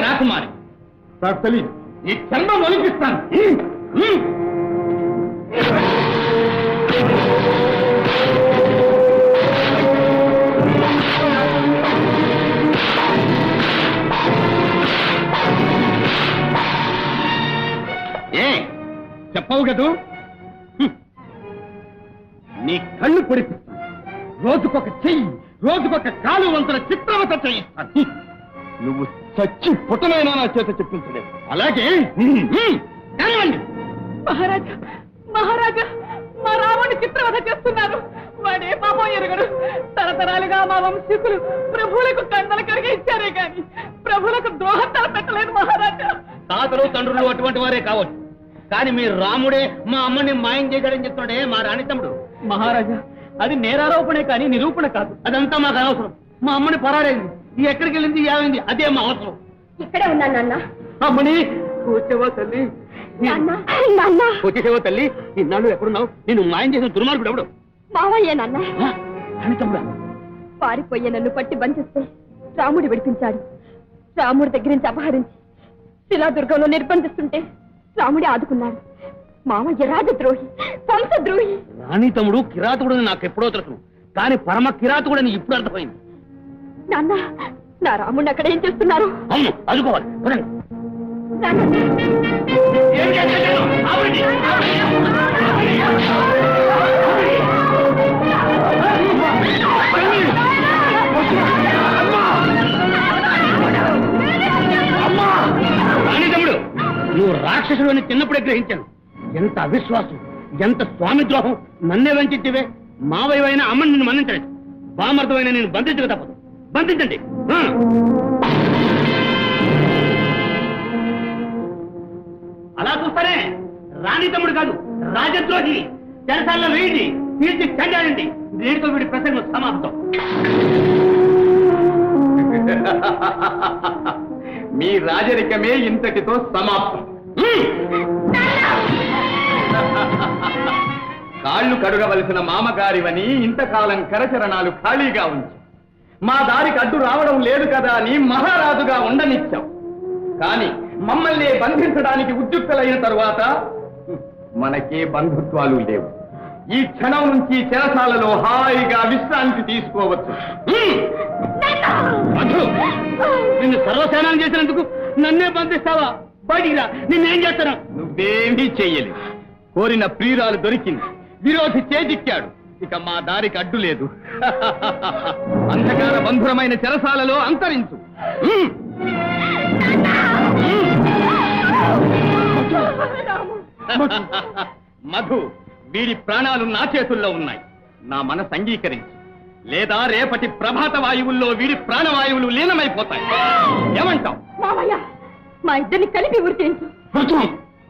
రాకుమారి. తెలియదు ఈ చందం ఒలిపిస్తాను. ఏ చెప్పవు కదూ. నీ కళ్ళు పొడిపిస్తాను. రోజుకొక చెయ్యి రోజుకొక కాలు వంతుల చిత్రవత చేయిస్తాను. నువ్వు చచ్చి పుట్టనైనా నా చేత చెప్పించలేదు. అలాగే? మహారాజా మహారాజా మా రాముని చిత్రవధ చేస్తున్నారు. వాడే పాపం ఎరగడు. తరతరాలుగా మా వంశీకులు ప్రభువులకు కండలు కరిగి ఇచ్చారే గాని ప్రభువులకు ద్రోహం తలపెట్టలేదు మహారాజా. తాతలు తండ్రులు అటువంటి వారే కావచ్చు. కానీ మీ రాముడే మా అమ్మని మాయం చేయగలని చెప్తున్నాడే మా రాణి తమ్ముడు. మహారాజా అది నేరారోపణే కానీ నిరూపణ కాదు. అదంతా మాకు అనవసరం. మా అమ్మని పరాడైంది ఈ ఎక్కడికి వెళ్ళింది? ఏమైంది? అదే మా అవసరం. ఇక్కడే ఉన్నాను నాన్న. అమ్మని కూర్చోవా తల్లి? నాన్న నాన్న. వచ్చేసేవో తల్లి? ఇన్నాళ్ళు ఎక్కడున్నావు? నేను మాయం చేసిన దుర్మార్గుడు ఎవడు? మావయ్య నాన్న. తమ్ముడా. పారిపోయే నన్ను పట్టి బంధిస్తే రాముడు విడిపించాడు. రాముడి దగ్గర నుంచి అపహరించి శిలాదుర్గంలో నిర్బంధిస్తుంటే రాముడే ఆదుకున్నాడు. మామయ్య రాజద్రోహి వంశద్రోహి. రాణి తమ్ముడు కిరాతకుడు నాకు ఎప్పుడో తెలుసు కానీ పరమ కిరాతకుడని ఇప్పుడు అర్థమైంది. నాన్న నా రాముడిని అక్కడ ఏం చేస్తున్నారు? అవును అదుకోవాలి పదండి. తమ్ముడు నువ్వు రాక్షసుడు అని చిన్నప్పుడే గ్రహించాను. ఎంత అవిశ్వాసం ఎంత స్వామి ద్రోహం నన్నే వంచితివే. మావయ్యవైన అమ్మని నిన్ను మన్నించలేదు. బామర్థమైన నేను బంధించక తప్పదు. బంధించండి. అలా చూస్తానే రాణి తమ్ముడు కాదు రాజద్రోహి. చెరసాల్లో వేయండి తీర్చి చెండాలండి దీనితో వీడి ప్రసంగం సమాప్తం. మీ రాజరికమే ఇంతటితో సమాప్తం. కాళ్ళు కడుగవలసిన మామగారివని ఇంతకాలం కరచరణాలు ఖాళీగా ఉంచి. మా దారికి అడ్డు రావడం లేదు కదా అని మహారాజుగా ఉండనిచ్చాం. కానీ మమ్మల్ని బంధించడానికి ఉద్యుక్తులైన తరువాత మనకే బంధుత్వాలు లేవు. ఈ క్షణం నుంచి చెరసాలలో హాయిగా విశ్రాంతి తీసుకోవచ్చు. నిన్ను సర్వసేనాలు చేసినందుకు నన్నే బంధిస్తావా? బయటికి రా. నిన్నేం చేస్తాను? నువ్వేమీ చెయ్యలేదు. కోరిన ప్రియురాలు దొరికింది. విరోధి చేజిక్కాడు. ఇక మా దారికి అడ్డు లేదు. అంధకార బంధురమైన చెరసాలలో అంతరించు. మధు. వీడి ప్రాణాలు నా చేతుల్లో ఉన్నాయి. నా మనసు అంగీకరించు. లేదా రేపటి ప్రభాత వాయువుల్లో వీడి ప్రాణవాయువులు లీనమైపోతాయి. ఏమంటావు? మా ఇద్దరిని కలిపి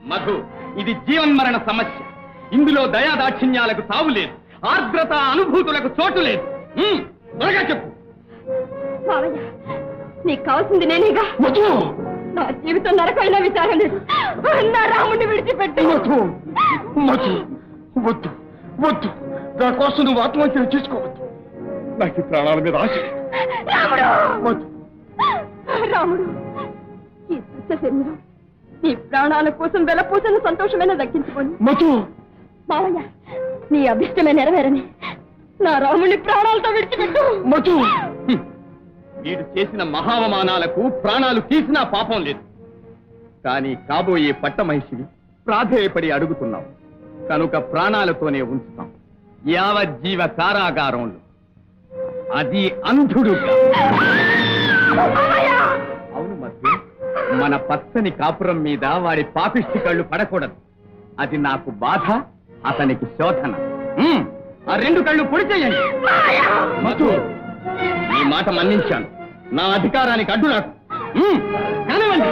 మధు ఇది జీవన్మరణ సమస్య. ఇందులో దయాదాక్షిణ్యాలకు తావు లేదు. ఆర్ద్రత అనుభూతులకు చోటు లేదు. త్వరగా చెప్పు. మావయ్య నీకు కావాల్సింది నేనేగా? నా జీవితం నరకైనా విచారం లేదు. నా రాముడిని విడిచిపెట్టు. మధు మధు వద్దు. వద్దు. నా కోసం నువ్వు ఆత్మహత్య చేసుకోవద్దు. నాకు ప్రాణాల మీద ఆశ. రాముడు! వద్దు. రాముడు ఈ దుష్ట శరీరం నీ ప్రాణాల కోసం వెలపూసను సంతోషమైన దక్కించుకొని మధు మావయ్య నీ అభిష్టమే నెరవేరని. నా రాముని ప్రాణాలతో విడిచిపెట్టు. హ్మ్. వీడు చేసిన మహావమానాలకు ప్రాణాలు తీసినా పాపం లేదు. కానీ కాబోయే పట్టమహిషిని ప్రాధేయపడి అడుగుతున్నాం. కనుక ప్రాణాలతోనే ఉంచుతాం. యావజ్జీవ కారాగారంలో. అది అంధుడుగా అవును మధ్య మన పచ్చని కాపురం మీద వాడి పాపిష్టి కళ్ళు పడకూడదు. అది నాకు బాధ అతనికి శోధన. ఆ రెండు కళ్ళు పొడి చేయండి. మధు ఈ మాట మన్నించాను. నా అధికారానికి అడ్డు నాకు. కానివ్వండి.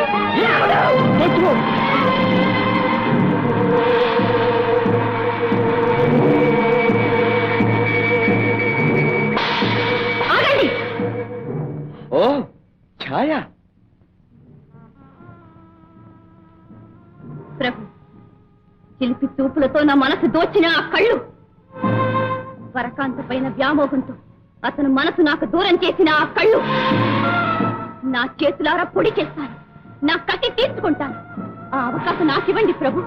ఓ ఛాయ. ప్రభు చిలిపి చూపులతో నా మనసు దోచిన ఆ కళ్ళు. వరకాంత పైన వ్యామోహంతో అతను మనసు నాకు దూరం చేసిన ఆ కళ్ళు. నా చేతులారా పొడి చేస్తాను నా కట్టి తీర్చుకుంటాను. ఆ అవకాశం నాకు ఇవ్వండి ప్రభు.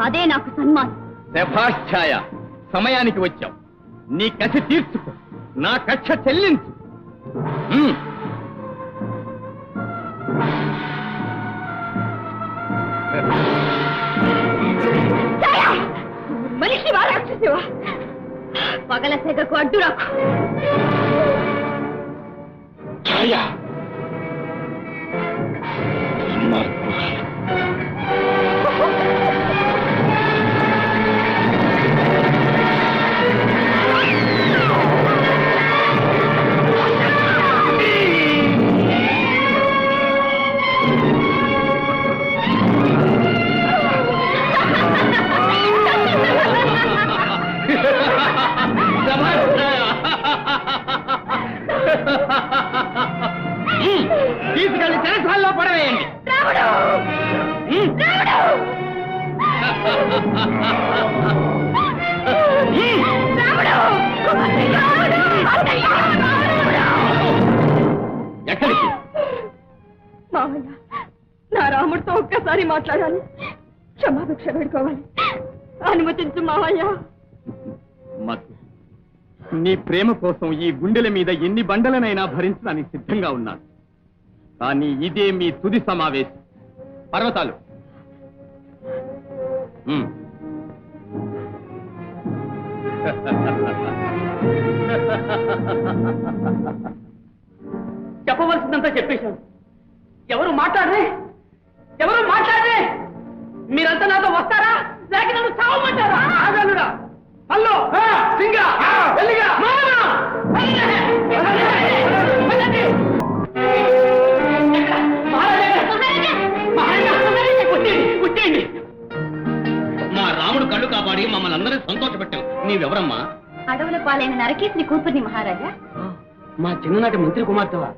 అదే నాకు సన్మానం. శభాష్ ఛాయ సమయానికి వచ్చావు. నీ కసి తీర్చుకో. నా కక్ష చెల్లించు. ఉమ్. ఛాయ! మనిషి వా రాక్షసివా? పగల సెగకు అడ్డు రాకు ఛాయ! తీసుకెళ్ళి చెరసాల్లో పడవేయండి. ఎక్కడికి? మామయ్య నా రాముడితో ఒక్కసారి మాట్లాడాలి. క్షమాభిక్ష పెట్టుకోవాలి అనుమతించు మామయ్య. మధు నీ ప్రేమ కోసం ఈ గుండెల మీద ఎన్ని బండలనైనా భరించడానికి సిద్ధంగా ఉన్నాను. కానీ ఇదే మీ తుది సమావేశం. పర్వతాలు. చెప్పవలసిందంతా చెప్పేశాను. ఎవరు మాట్లాడరే? ఎవరు మాట్లాడరే? మీరంతా నాతో వస్తారా? లేక నన్ను చావమంటారా? ఆగలురా హలో సింగ వెళ్ళిగా. మా రాముడు కళ్ళు కాపాడి మమ్మల్ని అందరినీ సంతోషపెట్టావు. నీవెవరమ్మా? అడవుల పాలైన నరకేశ్వరి కూతుర్ని మహారాజా? మా చిన్ననాటి మంత్రి కుమార్తెవా?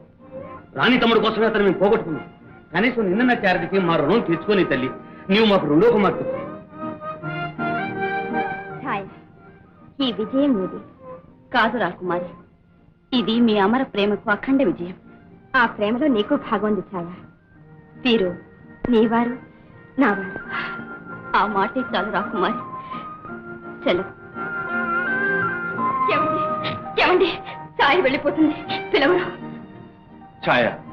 రాణి తమ్ముడు కోసమే అతను మేము పోగొట్టుకున్నాం. కనీసం నిన్న చారిటికి మా రుణం తీర్చుకొని తల్లి. నీవు మాకు రెండో కుమార్తె. ఈ విజయం మీది కాదు రాకుమారి. ఇది మీ అమర ప్రేమకు అఖండ విజయం. ఆ ప్రేమలో నీకు భాగం చాలా. ఛాయ వీరు నీవారు నావారు. ఆ మాటే చాలు రాకుమారి. చలు. ఏమండి? ఏమండి? ఛాయ వెళ్ళిపోతుంది. పిలవరు. ఛాయ.